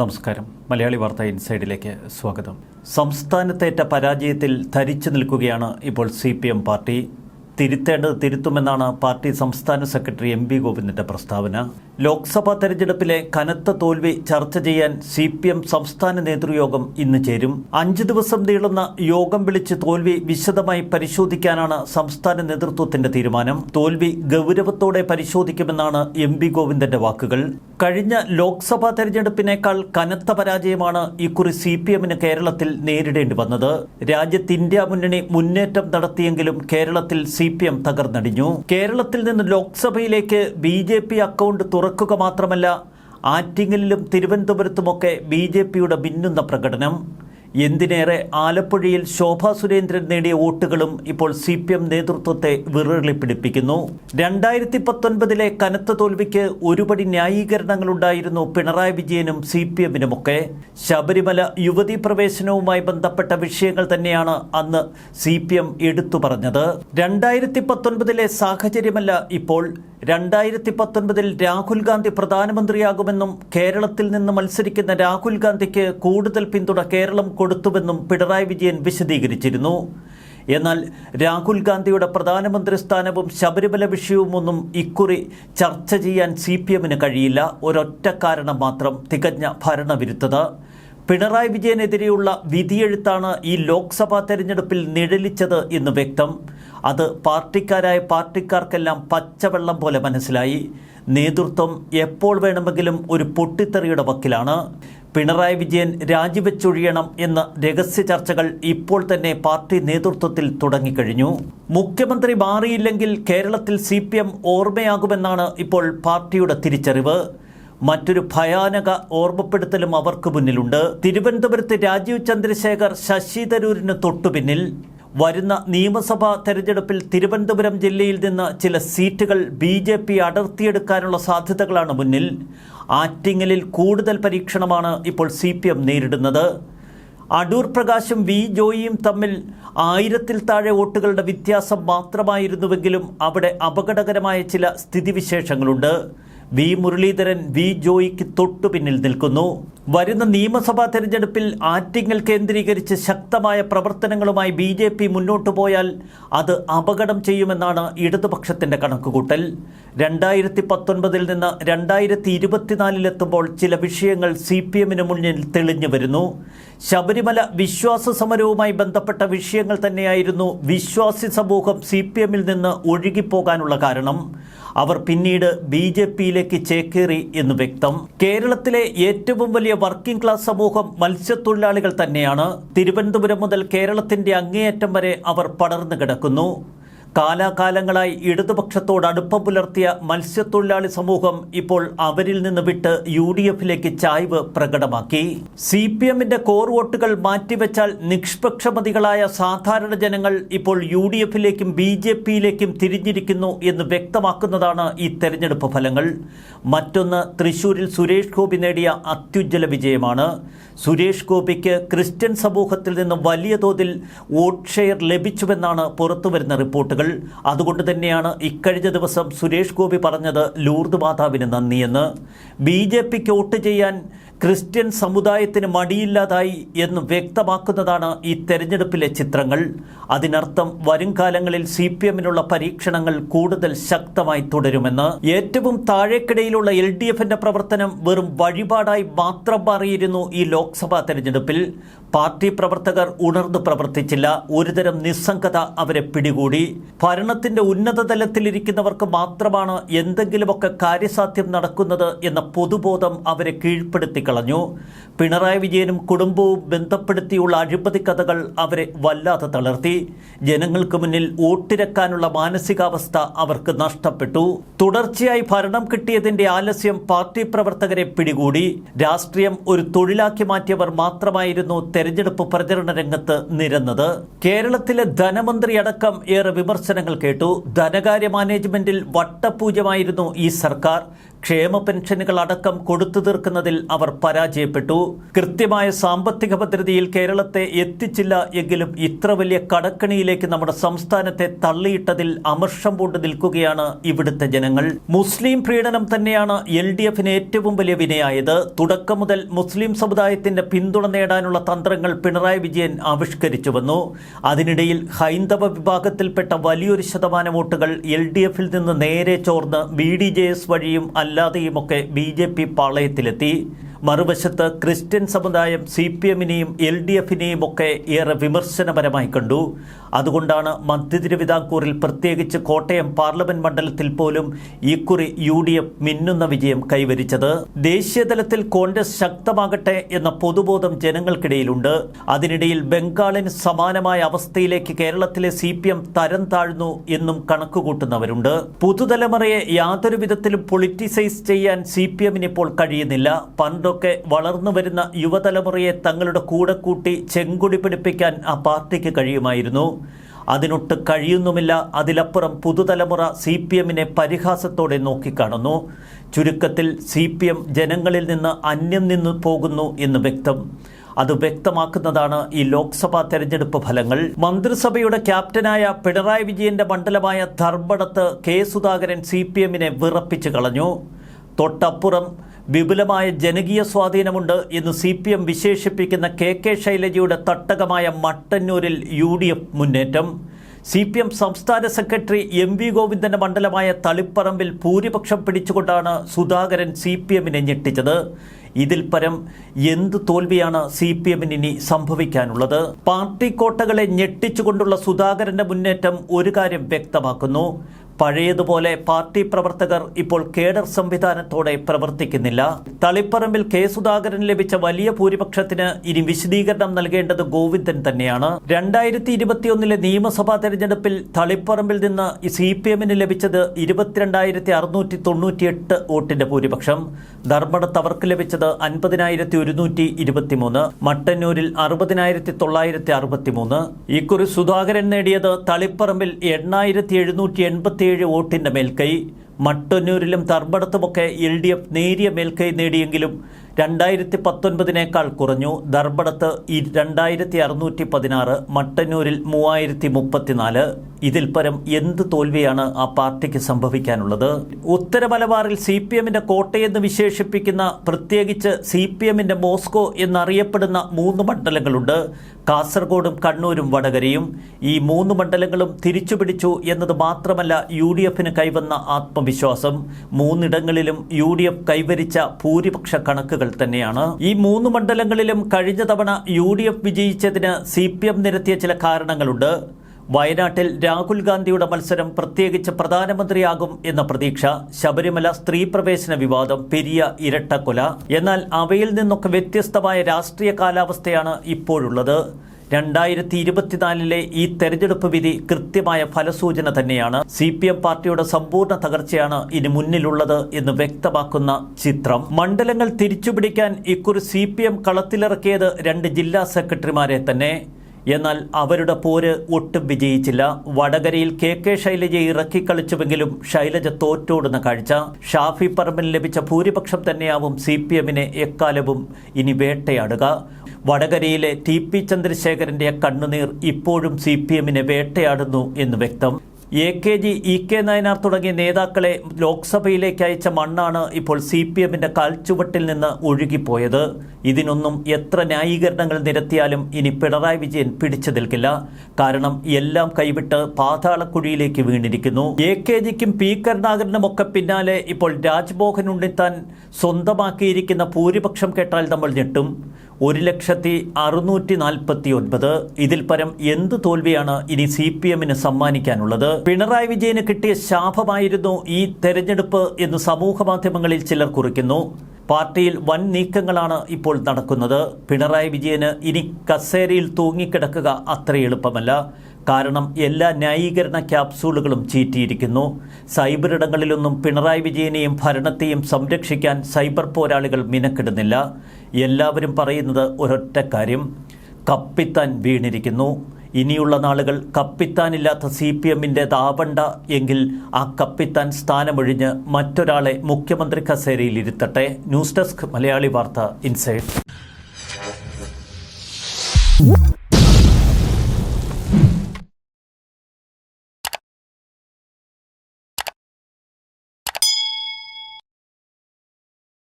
നമസ്കാരം. മലയാളി വാർത്ത ഇൻസൈഡിലേക്ക് സ്വാഗതം. സംസ്ഥാനത്തേറ്റ പരാജയത്തിൽ ധരിച്ചു നിൽക്കുകയാണ് ഇപ്പോൾ സി പി എം പാർട്ടി. തിരുത്തേണ്ടത് തിരുത്തുമെന്നാണ് പാർട്ടി സംസ്ഥാന സെക്രട്ടറി എം പി ഗോവിന്ദന്റെ പ്രസ്താവന. ലോക്സഭാ തെരഞ്ഞെടുപ്പിലെ കനത്ത തോൽവി ചർച്ച ചെയ്യാൻ സി പി എം സംസ്ഥാന നേതൃയോഗം ഇന്ന് ചേരും. അഞ്ച് ദിവസം നീളുന്ന യോഗം വിളിച്ച് തോൽവി വിശദമായി പരിശോധിക്കാനാണ് സംസ്ഥാന നേതൃത്വത്തിന്റെ തീരുമാനം. തോൽവി ഗൗരവത്തോടെ പരിശോധിക്കുമെന്നാണ് എം പി ഗോവിന്ദന്റെ വാക്കുകൾ. കഴിഞ്ഞ ലോക്സഭാ തെരഞ്ഞെടുപ്പിനേക്കാൾ കനത്ത പരാജയമാണ് ഇക്കുറി സി പി എമ്മിന് കേരളത്തിൽ നേരിടേണ്ടി വന്നത്. രാജ്യത്ത് ഇന്ത്യ മുന്നണി മുന്നേറ്റം നടത്തിയെങ്കിലും കേരളത്തിൽ സി പി എം തകർന്നടിഞ്ഞു. കേരളത്തിൽ നിന്ന് ലോക്സഭയിലേക്ക് ബി ജെ പി അക്കൗണ്ട് തുറക്കുക മാത്രമല്ല ആറ്റിങ്ങലിലും തിരുവനന്തപുരത്തുമൊക്കെ ബി ജെ പിയുടെ മിന്നുന്ന പ്രകടനം. എന്തിനേറെ ആലപ്പുഴയിൽ ശോഭാ സുരേന്ദ്രൻ നേടിയ വോട്ടുകളും ഇപ്പോൾ സി പി എം നേതൃത്വത്തെ വിറളി പിടിപ്പിക്കുന്നു രണ്ടായിരത്തി പത്തൊൻപതിലെ കനത്ത തോൽവിക്ക് ഒരുപടി ന്യായീകരണങ്ങളുണ്ടായിരുന്നു പിണറായി വിജയനും സി പി എമ്മിനുമൊക്കെ. ശബരിമല യുവതീ പ്രവേശനവുമായി ബന്ധപ്പെട്ട വിഷയങ്ങൾ തന്നെയാണ് അന്ന് സി പി എം എടുത്തു പറഞ്ഞത്. രണ്ടായിരത്തി പത്തൊൻപതിലെ സാഹചര്യമല്ല ഇപ്പോൾ രണ്ടായിരത്തി പത്തൊൻപതിൽ രാഹുൽ ഗാന്ധി പ്രധാനമന്ത്രിയാകുമെന്നും കേരളത്തിൽ നിന്ന് മത്സരിക്കുന്ന രാഹുൽ ഗാന്ധിക്ക് കൂടുതൽ പിന്തുണ കേരളം കൊടുത്തുവെന്നും പിണറായി വിജയൻ വിശദീകരിച്ചിരുന്നു. എന്നാൽ രാഹുൽ ഗാന്ധിയുടെ പ്രധാനമന്ത്രി സ്ഥാനവും ശബരിമല വിഷയവുമൊന്നും ഇക്കുറി ചർച്ച ചെയ്യാൻ സി പി എമ്മിന് കഴിയില്ല. ഒരൊറ്റ കാരണം മാത്രം തികഞ്ഞ ഭരണവിരുദ്ധത. പിണറായി വിജയനെതിരെയുള്ള വിധിയെഴുത്താണ് ഈ ലോക്സഭാ തെരഞ്ഞെടുപ്പിൽ നിഴലിച്ചത് എന്ന് വ്യക്തം. അത് പാർട്ടിക്കാരായ പാർട്ടിക്കാർക്കെല്ലാം പച്ചവെള്ളം പോലെ മനസ്സിലായി. നേതൃത്വം എപ്പോൾ വേണമെങ്കിലും ഒരു പൊട്ടിത്തെറിയുടെ വക്കിലാണ്. പിണറായി വിജയൻ രാജിവെച്ചൊഴിയണം എന്ന രഹസ്യ ചർച്ചകൾ ഇപ്പോൾ തന്നെ പാർട്ടി നേതൃത്വത്തിൽ തുടങ്ങിക്കഴിഞ്ഞു. മുഖ്യമന്ത്രി മാറിയില്ലെങ്കിൽ കേരളത്തിൽ സി പി എം ഓർമ്മയാകുമെന്നാണ് ഇപ്പോൾ പാർട്ടിയുടെ തിരിച്ചറിവ്. മറ്റൊരു ഭയാനക ഓർമ്മപ്പെടുത്തലും അവർക്ക് മുന്നിലുണ്ട്. തിരുവനന്തപുരത്ത് രാജീവ് ചന്ദ്രശേഖർ ശശി തരൂരിന് തൊട്ടുപിന്നിൽ വരുന്ന നിയമസഭാ തെരഞ്ഞെടുപ്പിൽ തിരുവനന്തപുരം ജില്ലയിൽ നിന്ന് ചില സീറ്റുകൾ ബി ജെ പി അടർത്തിയെടുക്കാനുള്ള സാധ്യതകളാണ് മുന്നിൽ. ആറ്റിങ്ങലിൽ കൂടുതൽ പരീക്ഷണമാണ് ഇപ്പോൾ സി പി എം നേരിടുന്നത്. അടൂർ പ്രകാശും വി ജോയിയും തമ്മിൽ ആയിരത്തിൽ താഴെ വോട്ടുകളുടെ വ്യത്യാസം മാത്രമായിരുന്നുവെങ്കിലും അവിടെ അപകടകരമായ ചില സ്ഥിതിവിശേഷങ്ങളുണ്ട്. വി മുരളീധരൻ വി ജോയിക്ക് തൊട്ടു പിന്നിൽ നിൽക്കുന്നു. വരുന്ന നിയമസഭാ തെരഞ്ഞെടുപ്പിൽ ആറ്റിങ്ങൽ കേന്ദ്രീകരിച്ച് ശക്തമായ പ്രവർത്തനങ്ങളുമായി ബി ജെ പി മുന്നോട്ടു പോയാൽ അത് അപകടം ചെയ്യുമെന്നാണ് ഇടതുപക്ഷത്തിന്റെ കണക്കുകൂട്ടൽ. രണ്ടായിരത്തി പത്തൊൻപതിൽ നിന്ന് രണ്ടായിരത്തി ഇരുപത്തിനാലിലെത്തുമ്പോൾ ചില വിഷയങ്ങൾ സി പി എമ്മിന് മുന്നിൽ തെളിഞ്ഞു വരുന്നു. ശബരിമല വിശ്വാസ സമരവുമായി ബന്ധപ്പെട്ട വിഷയങ്ങൾ തന്നെയായിരുന്നു വിശ്വാസി സമൂഹം സി പി എമ്മിൽ നിന്ന് ഒഴുകിപ്പോകാനുള്ള കാരണം. അവർ പിന്നീട് ബി ജെ പിയിലേക്ക് ചേക്കേറി എന്ന് വ്യക്തം. കേരളത്തിലെ ഏറ്റവും വലിയ വർക്കിംഗ് ക്ലാസ് സമൂഹം മത്സ്യത്തൊഴിലാളികൾ തന്നെയാണ്. തിരുവനന്തപുരം മുതൽ കേരളത്തിന്റെ അങ്ങേയറ്റം വരെ അവർ പടർന്നു കിടക്കുന്നു. കാലാകാലങ്ങളായി ഇടതുപക്ഷത്തോട് അടുപ്പം പുലർത്തിയ മത്സ്യത്തൊഴിലാളി സമൂഹം ഇപ്പോൾ അവരിൽ നിന്ന് വിട്ട് യു ഡി എഫിലേക്ക് ചായ്വ് പ്രകടമാക്കി. സി പി എമ്മിന്റെ കോർ വോട്ടുകൾ മാറ്റിവെച്ചാൽ നിഷ്പക്ഷമതികളായ സാധാരണ ജനങ്ങൾ ഇപ്പോൾ യു ഡി എഫിലേക്കും ബി ജെ പിയിലേക്കും തിരിഞ്ഞിരിക്കുന്നു എന്ന് വ്യക്തമാക്കുന്നതാണ് ഈ തെരഞ്ഞെടുപ്പ് ഫലങ്ങൾ. മറ്റൊന്ന് തൃശൂരിൽ സുരേഷ് ഗോപി നേടിയ അത്യുജ്വല വിജയമാണ്. സുരേഷ് ഗോപിക്ക് ക്രിസ്ത്യൻ സമൂഹത്തിൽ നിന്ന് വലിയ തോതിൽ വോട്ട് ഷെയർ ലഭിച്ചുവെന്നാണ് പുറത്തുവരുന്ന റിപ്പോർട്ടുകൾ. അതുകൊണ്ട് തന്നെയാണ് ഇക്കഴിഞ്ഞ ദിവസം സുരേഷ് ഗോപി പറഞ്ഞത് ലൂർദ് മാതാവിന് നന്ദിയെന്ന്. ബി ജെ പിക്ക് വോട്ട് ചെയ്യാൻ ക്രിസ്ത്യൻ സമുദായത്തിന് മടിയില്ലാതായി എന്ന് വ്യക്തമാക്കുന്നതാണ് ഈ തെരഞ്ഞെടുപ്പിലെ ചിത്രങ്ങൾ. അതിനർത്ഥം വരും കാലങ്ങളിൽ സി പി എമ്മിനുള്ള പരീക്ഷണങ്ങൾ കൂടുതൽ ശക്തമായി തുടരുമെന്ന്. ഏറ്റവും താഴേക്കിടയിലുള്ള എൽ ഡി എഫിന്റെ പ്രവർത്തനം വെറും വഴിപാടായി മാത്രം മാറിയിരുന്നു ഈ ലോക്സഭാ തെരഞ്ഞെടുപ്പിൽ. പാർട്ടി പ്രവർത്തകർ ഉണർന്നു പ്രവർത്തിച്ചില്ല. ഒരുതരം നിസ്സംഗത അവരെ പിടികൂടി. ഭരണത്തിന്റെ ഉന്നത തലത്തിലിരിക്കുന്നവർക്ക് മാത്രമാണ് എന്തെങ്കിലുമൊക്കെ കാര്യസാധ്യം നടക്കുന്നത് എന്ന പൊതുബോധം അവരെ കീഴ്പ്പെടുത്തി കളഞ്ഞു. പിണറായി വിജയനും കുടുംബവും ബന്ധപ്പെടുത്തിയുള്ള അഴിമതി കഥകൾ അവരെ വല്ലാതെ തളർത്തി. ജനങ്ങൾക്ക് മുന്നിൽ വോട്ടിരക്കാനുള്ള മാനസികാവസ്ഥ അവർക്ക് നഷ്ടപ്പെട്ടു. തുടർച്ചയായി ഭരണം കിട്ടിയതിന്റെ ആലസ്യം പാർട്ടി പ്രവർത്തകരെ പിടികൂടി. രാഷ്ട്രീയം ഒരു തൊഴിലാക്കി മാറ്റിയവർ മാത്രമായിരുന്നു തെരഞ്ഞെടുപ്പ് പ്രചരണ രംഗത്ത് നിരന്നത്. കേരളത്തിലെ ധനമന്ത്രി അടക്കം ഏറെ വിമർശനങ്ങൾ കേട്ടു. ധനകാര്യ മാനേജ്മെന്റിൽ വട്ടപൂജ്യമായിരുന്നു ഈ സർക്കാർ. ക്ഷേമ പെൻഷനുകൾ അടക്കം കൊടുത്തു തീർക്കുന്നതിൽ അവർ പരാജയപ്പെട്ടു. കൃത്യമായ സാമ്പത്തിക ഭദ്രതയിൽ കേരളത്തെ എത്തിച്ചില്ല എങ്കിലും ഇത്ര വലിയ കടക്കണിയിലേക്ക് നമ്മുടെ സംസ്ഥാനത്തെ തള്ളിയിട്ടതിൽ അമർഷം പൂണ്ട് നിൽക്കുകയാണ് ഇവിടുത്തെ ജനങ്ങൾ. മുസ്ലിം പ്രീണനം തന്നെയാണ് എൽ ഡി എഫിന് ഏറ്റവും വലിയ വിനയായത്. തുടക്കം മുതൽ മുസ്ലിം സമുദായത്തിന്റെ പിന്തുണ നേടാനുള്ള തന്ത്രങ്ങൾ പിണറായി വിജയൻ ആവിഷ്കരിച്ചു വന്നു. അതിനിടയിൽ ഹൈന്ദവ വിഭാഗത്തിൽപ്പെട്ട വലിയൊരു ശതമാനം വോട്ടുകൾ എൽ ഡി എഫിൽ നിന്ന് നേരെ ചോർന്ന് ബി ഡി ജെ എസ് വഴിയും അല്ലാതെയുമൊക്കെ ബി ജെ പി പാളയത്തിലെത്തി. മറുവശത്ത് ക്രിസ്ത്യൻ സമുദായം സി പി എമ്മിനെയും എൽ ഡി എഫിനെയും ഒക്കെ ഏറെ വിമർശനപരമായി കണ്ടു. അതുകൊണ്ടാണ് മധ്യ തിരുവിതാംകൂറിൽ പ്രത്യേകിച്ച് കോട്ടയം പാർലമെന്റ് മണ്ഡലത്തിൽ പോലും ഇക്കുറി യു ഡി എഫ് മിന്നുന്ന വിജയം കൈവരിച്ചത്. ദേശീയതലത്തിൽ കോൺഗ്രസ് ശക്തമാകട്ടെ എന്ന പൊതുബോധം ജനങ്ങൾക്കിടയിലുണ്ട്. അതിനിടയിൽ ബംഗാളിന് സമാനമായ അവസ്ഥയിലേക്ക് കേരളത്തിലെ സി പി എം തരം താഴ്ന്നു എന്നും കണക്കുകൂട്ടുന്നവരുണ്ട്. പുതുതലമുറയെ യാതൊരു വിധത്തിലും പൊളിറ്റിസൈസ് ചെയ്യാൻ സി പി എമ്മിന് ഇപ്പോൾ കഴിയുന്നില്ല. പണ്ടൊക്കെ വളർന്നു വരുന്ന യുവതലമുറയെ തങ്ങളുടെ കൂടെ കൂട്ടി ചെങ്കുടി പിടിപ്പിക്കാൻ ആ പാർട്ടിക്ക് കഴിയുമായിരുന്നു. അതിനൊട്ട് കഴിയുന്നുമില്ല. അതിലപ്പുറം പുതുതലമുറ സി പി എമ്മിനെ പരിഹാസത്തോടെ നോക്കിക്കാണുന്നു. ചുരുക്കത്തിൽ സി പി എം ജനങ്ങളിൽ നിന്ന് അന്യം നിന്ന് പോകുന്നു എന്ന് വ്യക്തം. അത് വ്യക്തമാക്കുന്നതാണ് ഈ ലോക്സഭാ തെരഞ്ഞെടുപ്പ് ഫലങ്ങൾ. മന്ത്രിസഭയുടെ ക്യാപ്റ്റനായ പിണറായി വിജയന്റെ മണ്ഡലമായ ധർമ്മടത്ത് കെ സുധാകരൻ സി പി എമ്മിനെ വിറപ്പിച്ചു കളഞ്ഞു. തൊട്ടപ്പുറം വിപുലമായ ജനകീയ സ്വാധീനമുണ്ട് എന്ന് സി പി എം വിശേഷിപ്പിക്കുന്ന കെ കെ ശൈലജയുടെ തട്ടകമായ മട്ടന്നൂരിൽ യു ഡി എഫ് മുന്നേറ്റം. സി പി എം സംസ്ഥാന സെക്രട്ടറി എം വി ഗോവിന്ദന്റെ മണ്ഡലമായ തളിപ്പറമ്പിൽ ഭൂരിപക്ഷം പിടിച്ചുകൊണ്ടാണ് സുധാകരൻ സി പി എമ്മിനെ ഞെട്ടിച്ചത്. ഇതിൽ പരം എന്ത് തോൽവിയാണ് സി പി എമ്മിന് ഇനി സംഭവിക്കാനുള്ളത്? പാർട്ടി കോട്ടകളെ ഞെട്ടിച്ചുകൊണ്ടുള്ള സുധാകരന്റെ മുന്നേറ്റം ഒരു കാര്യം വ്യക്തമാക്കുന്നു. പഴയതുപോലെ പാർട്ടി പ്രവർത്തകർ ഇപ്പോൾ കേഡർ സംവിധാനത്തോടെ പ്രവർത്തിക്കുന്നില്ല. തളിപ്പറമ്പിൽ കെ സുധാകരൻ ലഭിച്ച വലിയ ഭൂരിപക്ഷത്തിന് ഇനി വിശദീകരണം നൽകേണ്ടത് ഗോവിന്ദൻ തന്നെയാണ്. രണ്ടായിരത്തി ഇരുപത്തിയൊന്നിലെ നിയമസഭാ തെരഞ്ഞെടുപ്പിൽ തളിപ്പറമ്പിൽ നിന്ന് സി പി എമ്മിന് ലഭിച്ചത് ഇരുപത്തിരണ്ടായിരത്തി അറുന്നൂറ്റി തൊണ്ണൂറ്റിയെട്ട് വോട്ടിന്റെ ഭൂരിപക്ഷം. ധർമ്മടത്ത് അവർക്ക് ലഭിച്ചത് അൻപതിനായിരത്തി ഒരുന്നൂറ്റി ഇരുപത്തിമൂന്ന് മട്ടന്നൂരിൽ അറുപതിനായിരത്തി തൊള്ളായിരത്തി അറുപത്തിമൂന്ന് ഇക്കുറി സുധാകരൻ നേടിയത് തളിപ്പറമ്പിൽ എണ്ണായിരത്തി എഴുന്നൂറ്റി എൺപത്തിയേഴ് വോട്ടിന്റെ മേൽക്കൈ മട്ടന്നൂരിലും ധർമ്മടത്തുമൊക്കെ എൽ ഡി എഫ് നേരിയ മേൽക്കൈ നേടിയെങ്കിലും രണ്ടായിരത്തി പത്തൊൻപതിനേക്കാൾ കുറഞ്ഞു. ധർബടത്ത് രണ്ടായിരത്തി അറുന്നൂറ്റി പതിനാറ് മട്ടന്നൂരിൽ മൂവായിരത്തി മുപ്പത്തിനാല് ഇതിൽ പരം എന്ത് തോൽവിയാണ് ആ പാർട്ടിക്ക് സംഭവിക്കാനുള്ളത്? ഉത്തര മലബാറിൽ സി പി എമ്മിന്റെ കോട്ടയെന്ന് വിശേഷിപ്പിക്കുന്ന പ്രത്യേകിച്ച് സി പി എമ്മിന്റെ മോസ്കോ എന്നറിയപ്പെടുന്ന മൂന്ന് മണ്ഡലങ്ങളുണ്ട്. കാസർഗോഡും കണ്ണൂരും വടകരയും. ഈ മൂന്ന് മണ്ഡലങ്ങളും തിരിച്ചു പിടിച്ചു എന്നത് മാത്രമല്ല യു ഡി എഫിന് കൈവന്ന ആത്മവിശ്വാസം. മൂന്നിടങ്ങളിലും യു ഡി എഫ് കൈവരിച്ച ഭൂരിപക്ഷ കണക്കുകൾ തന്നെയാണ്. ഈ മൂന്ന് മണ്ഡലങ്ങളിലും കഴിഞ്ഞ തവണ യു ഡി എഫ് വിജയിച്ചതിന് സി പി എം നിരത്തിയ ചില കാരണങ്ങളുണ്ട്. വയനാട്ടിൽ രാഹുൽ ഗാന്ധിയുടെ മത്സരം പ്രത്യേകിച്ച് പ്രധാനമന്ത്രിയാകും എന്ന പ്രതീക്ഷ. ശബരിമല സ്ത്രീ പ്രവേശന വിവാദം പെരിയ ഇരട്ടക്കൊല. എന്നാൽ അവയിൽ നിന്നൊക്കെ വ്യത്യസ്തമായ രാഷ്ട്രീയ കാലാവസ്ഥയാണ് ഇപ്പോഴുള്ളത്. രണ്ടായിരത്തി ഇരുപത്തിനാലിലെ ഈ തെരഞ്ഞെടുപ്പ് വിധി കൃത്യമായ ഫലസൂചന തന്നെയാണ് സി പി എം പാർട്ടിയുടെ സമ്പൂർണ തകർച്ചയാണ് ഇനി മുന്നിലുള്ളത് എന്ന് വ്യക്തമാക്കുന്ന ചിത്രം. മണ്ഡലങ്ങൾ തിരിച്ചുപിടിക്കാൻ ഇക്കുറി സി പി എം കളത്തിലിറക്കിയത് രണ്ട് ജില്ലാ സെക്രട്ടറിമാരെ തന്നെ. എന്നാൽ അവരുടെ പോര് ഒട്ടും വിജയിച്ചില്ല. വടകരയിൽ കെ കെ ശൈലജയെ ഇറക്കിക്കളിച്ചുവെങ്കിലും ശൈലജ തോറ്റോടുന്ന കാഴ്ച. ഷാഫി പറമ്പിൽ ലഭിച്ച ഭൂരിപക്ഷം തന്നെയാവും സി പി എമ്മിനെ എക്കാലവും ഇനി വേട്ടയാടുക. വടകരയിലെ ടി പി ചന്ദ്രശേഖരന്റെ കണ്ണുനീർ ഇപ്പോഴും സി പി എമ്മിനെ വേട്ടയാടുന്നു എന്ന് വ്യക്തം. A K G E K Nayanar തുടങ്ങിയ നേതാക്കളെ ലോക്സഭയിലേക്ക് അയച്ച മണ്ണാണ് ഇപ്പോൾ സി പി എമ്മിന്റെ കാൽച്ചുവട്ടിൽ നിന്ന് ഒഴുകിപ്പോയത്. ഇതിനൊന്നും എത്ര ന്യായീകരണങ്ങൾ നിരത്തിയാലും ഇനി പിണറായി വിജയൻ പിടിച്ചു നിൽക്കില്ല. കാരണം എല്ലാം കൈവിട്ട് പാതാളക്കുഴിയിലേക്ക് വീണിരിക്കുന്നു. എ കെ ജിക്കും പി കരുണാകരനും ഒക്കെ പിന്നാലെ ഇപ്പോൾ രാജ്മോഹൻ ഉണ്ണിത്താൻ സ്വന്തമാക്കിയിരിക്കുന്ന ഭൂരിപക്ഷം കേട്ടാൽ നമ്മൾ ഞെട്ടും. ഒരു ലക്ഷത്തി അറുന്നൂറ്റി നാൽപ്പത്തി ഒൻപത് ഇതിൽ പരം എന്ത് തോൽവിയാണ് ഇനി സി പി എമ്മിന് സമ്മാനിക്കാനുള്ളത്? പിണറായി വിജയന് കിട്ടിയ ശാപമായിരുന്നു ഈ തെരഞ്ഞെടുപ്പ് എന്ന് സമൂഹ മാധ്യമങ്ങളിൽ ചിലർ കുറിക്കുന്നു. പാർട്ടിയിൽ വൻ നീക്കങ്ങളാണ് ഇപ്പോൾ നടക്കുന്നത്. പിണറായി വിജയന് ഇനി കസേരയിൽ തൂങ്ങിക്കിടക്കുക അത്ര എളുപ്പമല്ല. കാരണം എല്ലാ ന്യായീകരണ ക്യാപ്സൂളുകളും ചീറ്റിയിരിക്കുന്നു. സൈബർ ഇടങ്ങളിലൊന്നും പിണറായി വിജയനെയും ഭരണത്തെയും സംരക്ഷിക്കാൻ സൈബർ പോരാളികൾ മിനക്കിടുന്നില്ല. എല്ലാവരും പറയുന്നത് ഒരൊറ്റ കാര്യം. കപ്പിത്താൻ വീണിരിക്കുന്നു. ഇനിയുള്ള നാളുകൾ കപ്പിത്താനില്ലാത്ത സി പി എമ്മിന്റെതാവണ്ട എങ്കിൽ ആ കപ്പിത്താൻ സ്ഥാനമൊഴിഞ്ഞ് മറ്റൊരാളെ മുഖ്യമന്ത്രി കസേരയിൽ ഇരുത്തട്ടെ. ന്യൂസ് ഡെസ്ക് മലയാളി വാർത്ത ഇൻസൈഡ്.